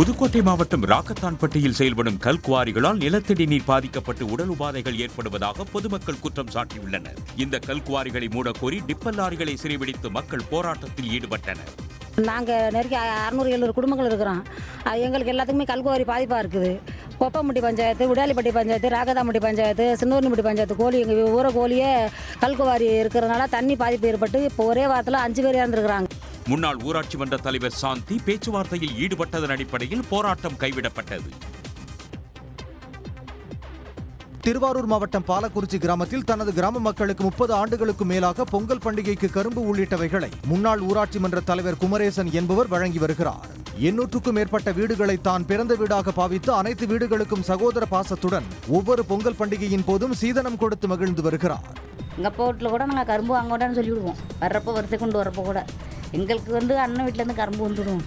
புதுக்கோட்டை மாவட்டம் ராக்கத்தான்பட்டியில் செயல்படும் கல்குவாரிகளால் நிலத்தடி நீர் பாதிக்கப்பட்டு உடல் உபாதைகள் ஏற்படுவதாக பொதுமக்கள் குற்றம் சாட்டியுள்ளனர். இந்த கல்குவாரிகளை மூடக்கோரி டிப்பல் லாரிகளை சிறைபிடித்து மக்கள் போராட்டத்தில் ஈடுபட்டனர். நாங்கள் நெருக்கி அறநூறு எழுநூறு குடும்பங்கள் இருக்கிறோம். எங்களுக்கு எல்லாத்துக்குமே கல்குவாரி பாதிப்பாக இருக்குது. கொப்பம்பட்டி பஞ்சாயத்து விடாலிப்பட்டி பஞ்சாயத்து ராகதாம்பட்டி பஞ்சாயத்து சின்னூர்னிப்பட்டி பஞ்சாயத்து கோழி எங்கள் ஊர கோழியே கல்குவாரி இருக்கிறதுனால தண்ணி பாதிப்பு ஏற்பட்டு இப்போ ஒரே வாரத்தில் அஞ்சு பேர் இறந்துருக்குறாங்க. முன்னாள் ஊராட்சி மன்ற தலைவர் சாந்தி பேச்சுவார்த்தையில் ஈடுபட்டதன் அடிப்படையில் போராட்டம் கைவிடப்பட்டது. திருவாரூர் மாவட்டம் பாலக்குறிச்சி கிராமத்தில் தனது கிராம மக்களுக்கு முப்பது ஆண்டுகளுக்கு மேலாக பொங்கல் பண்டிகைக்கு கரும்பு உள்ளிட்டவைகளை முன்னாள் ஊராட்சி மன்ற தலைவர் குமரேசன் என்பவர் வழங்கி வருகிறார். எண்ணூற்றுக்கும் மேற்பட்ட வீடுகளை தான் பிறந்த வீடாக பாவித்து அனைத்து வீடுகளுக்கும் சகோதர பாசத்துடன் ஒவ்வொரு பொங்கல் பண்டிகையின் போதும் சீதனம் கொடுத்து மகிழ்ந்து வருகிறார். எங்கள் அப்பா வீட்டில் கூட நாங்கள் கரும்பு வாங்கோடான்னு சொல்லி விடுவோம் வர்றப்போ வரிசை கொண்டு வரப்போ கூட. எங்களுக்கு வந்து அண்ணன் வீட்டிலேருந்து கரும்பு வந்துடும்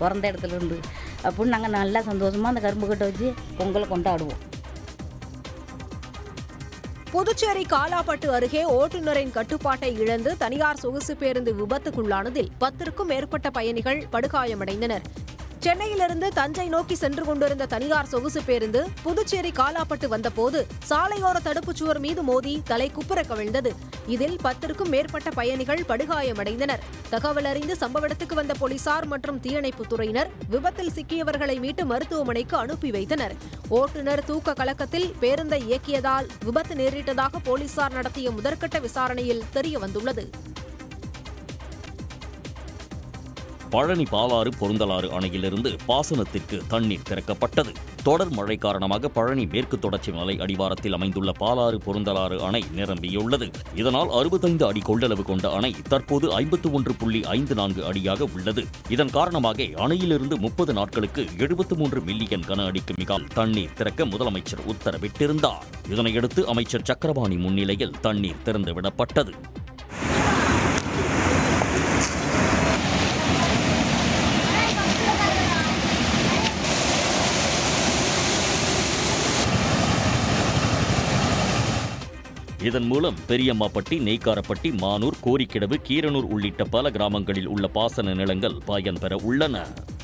பிறந்த இடத்துலேருந்து அப்படின்னு நாங்கள் நல்லா சந்தோஷமாக அந்த கரும்பு கட்டை வச்சு பொங்கலை கொண்டாடுவோம். புதுச்சேரி காலாப்பட்டு அருகே ஓட்டுநரின் கட்டுப்பாட்டை இழந்து தனியார் சொகுசு பேருந்து விபத்துக்குள்ளானதில் பத்திற்கும் மேற்பட்ட பயணிகள் படுகாயமடைந்தனர். சென்னையிலிருந்து தஞ்சை நோக்கி சென்று கொண்டிருந்த தனியார் சொகுசு பேருந்து புதுச்சேரி காலாப்பட்டு வந்தபோது சாலையோர தடுப்புச் சுவர் மீது மோதி தலை குப்புற கவிழ்ந்தது. இதில் பத்திற்கும் மேற்பட்ட பயணிகள் படுகாயமடைந்தனர். தகவல் அறிந்து சம்பவ இடத்துக்கு வந்த போலீசார் மற்றும் தீயணைப்புத் துறையினர் விபத்தில் சிக்கியவர்களை மீட்டு மருத்துவமனைக்கு அனுப்பி வைத்தனர். ஓட்டுநர் தூக்க கலக்கத்தில் பேருந்தை இயக்கியதால் விபத்து நேரிட்டதாக போலீசார் நடத்திய முதற்கட்ட விசாரணையில் தெரியவந்துள்ளது. பழனி பாலாறு பொருந்தலாறு அணையிலிருந்து பாசனத்திற்கு தண்ணீர் திறக்கப்பட்டது. தொடர் மழை காரணமாக பழனி மேற்கு தொடர்ச்சி மலை அடிவாரத்தில் அமைந்துள்ள பாலாறு பொருந்தலாறு அணை நிரம்பியுள்ளது. இதனால் அறுபத்தைந்து அடி கொள்ளளவு கொண்ட அணை தற்போது ஐம்பத்து ஒன்று புள்ளி ஐந்து நான்கு அடியாக உள்ளது. இதன் காரணமாக அணையிலிருந்து முப்பது நாட்களுக்கு எழுபத்து மூன்று மில்லியன் கன அடிக்கு மிகால் தண்ணீர் திறக்க முதலமைச்சர் உத்தரவிட்டிருந்தார். இதனையடுத்து அமைச்சர் சக்கரபாணி முன்னிலையில் தண்ணீர் திறந்துவிடப்பட்டது. இதன் மூலம் பெரியம்மாப்பட்டி நெய்க்காரப்பட்டி மானூர் கோரிக்கிடவு கீரனூர் உள்ளிட்ட பல கிராமங்களில் உள்ள பாசன நிலங்கள் பயன்பெற உள்ளன.